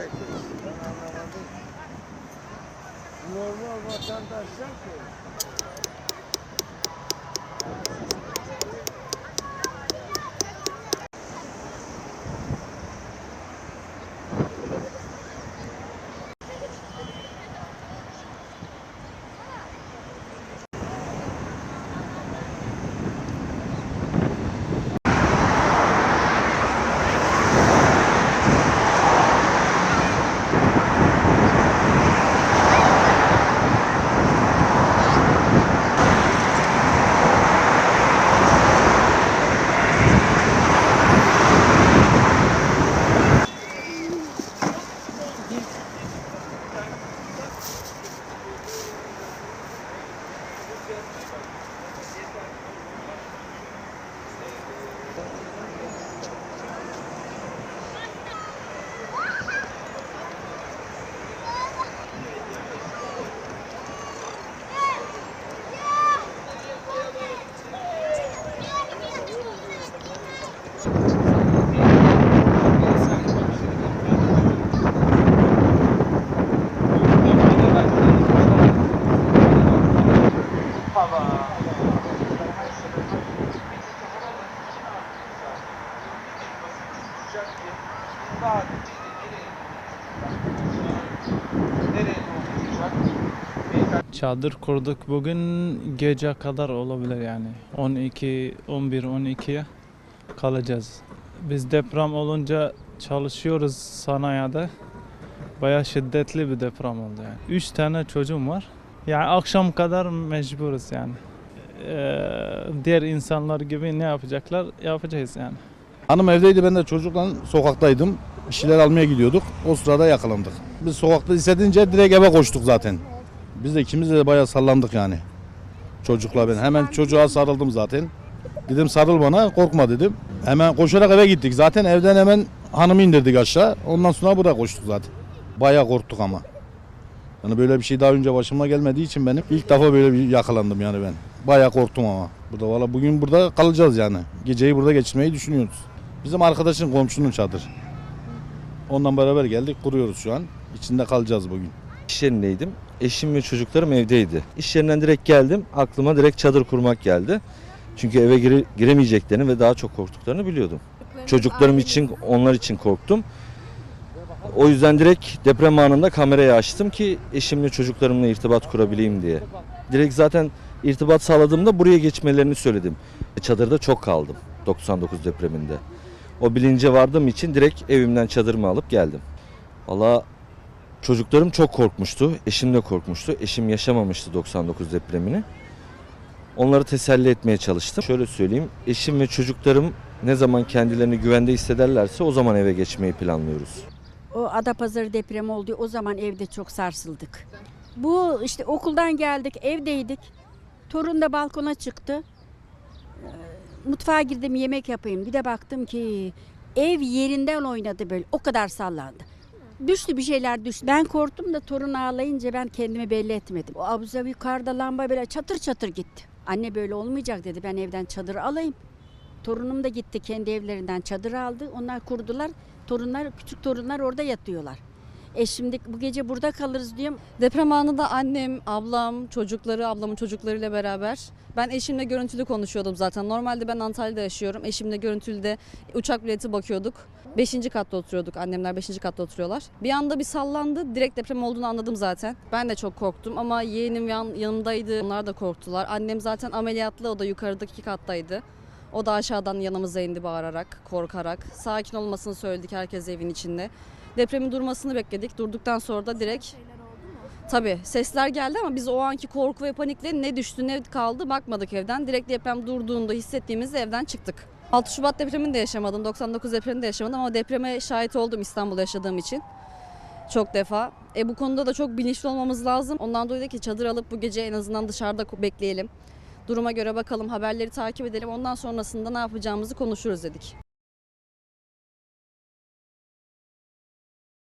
çekiyorsun? Ben anlamadım. Normal vatandaşlar Çadır kurduk bugün gece kadar olabilir yani. 12, 11, 12'ye kalacağız. Biz deprem olunca çalışıyoruz sanayide. Bayağı şiddetli bir deprem oldu yani. Üç tane çocuğum var. Yani akşam kadar mecburuz yani. Ee, diğer insanlar gibi ne yapacaklar yapacağız yani. Hanım evdeydi ben de çocukla sokaktaydım. Bir şeyler almaya gidiyorduk. O sırada yakalandık. Biz sokakta hissedince direkt eve koştuk zaten. Biz de ikimiz de bayağı sallandık yani. Çocukla ben. Hemen çocuğa sarıldım zaten. Dedim sarıl bana korkma dedim. Hemen koşarak eve gittik. Zaten evden hemen hanımı indirdik aşağı. Ondan sonra buraya koştuk zaten. Bayağı korktuk ama. Yani böyle bir şey daha önce başıma gelmediği için benim ilk defa böyle bir yakalandım yani ben. Bayağı korktum ama. Burada valla bugün burada kalacağız yani. Geceyi burada geçirmeyi düşünüyoruz. Bizim arkadaşın komşunun çadır. Ondan beraber geldik kuruyoruz şu an. İçinde kalacağız bugün. İş yerindeydim. Eşim ve çocuklarım evdeydi. İş yerinden direkt geldim. Aklıma direkt çadır kurmak geldi. Çünkü eve gire- giremeyeceklerini ve daha çok korktuklarını biliyordum. Çocuklarım için, onlar için korktum. O yüzden direkt deprem anında kamerayı açtım ki eşimle çocuklarımla irtibat kurabileyim diye. Direkt zaten irtibat sağladığımda buraya geçmelerini söyledim. Çadırda çok kaldım 99 depreminde. O bilince vardığım için direkt evimden çadırımı alıp geldim. Valla Çocuklarım çok korkmuştu. Eşim de korkmuştu. Eşim yaşamamıştı 99 depremini. Onları teselli etmeye çalıştım. Şöyle söyleyeyim. Eşim ve çocuklarım ne zaman kendilerini güvende hissederlerse o zaman eve geçmeyi planlıyoruz. O Adapazarı depremi oldu. O zaman evde çok sarsıldık. Bu işte okuldan geldik, evdeydik. Torun da balkona çıktı. Mutfağa girdim yemek yapayım. Bir de baktım ki ev yerinden oynadı böyle. O kadar sallandı. Düştü bir şeyler düştü. Ben korktum da torun ağlayınca ben kendimi belli etmedim. O abuza yukarıda lamba böyle çatır çatır gitti. Anne böyle olmayacak dedi. Ben evden çadır alayım. Torunum da gitti kendi evlerinden çadır aldı. Onlar kurdular. Torunlar, küçük torunlar orada yatıyorlar. E şimdi bu gece burada kalırız diyorum. Deprem anında annem, ablam, çocukları, ablamın çocuklarıyla beraber ben eşimle görüntülü konuşuyordum zaten. Normalde ben Antalya'da yaşıyorum. Eşimle görüntülüde uçak bileti bakıyorduk. Beşinci katta oturuyorduk. Annemler beşinci katta oturuyorlar. Bir anda bir sallandı. Direkt deprem olduğunu anladım zaten. Ben de çok korktum ama yeğenim yan, yanımdaydı. Onlar da korktular. Annem zaten ameliyatlı. O da yukarıdaki kattaydı. O da aşağıdan yanımıza indi bağırarak, korkarak. Sakin olmasını söyledik herkes evin içinde. Depremin durmasını bekledik. Durduktan sonra da direkt Tabii sesler geldi ama biz o anki korku ve panikle ne düştü ne kaldı bakmadık evden. Direkt deprem durduğunda hissettiğimizde evden çıktık. 6 Şubat depremini de yaşamadım, 99 depremini de yaşamadım ama depreme şahit oldum İstanbul'da yaşadığım için. Çok defa. E bu konuda da çok bilinçli olmamız lazım. Ondan dolayı da ki çadır alıp bu gece en azından dışarıda bekleyelim. Duruma göre bakalım, haberleri takip edelim. Ondan sonrasında ne yapacağımızı konuşuruz dedik.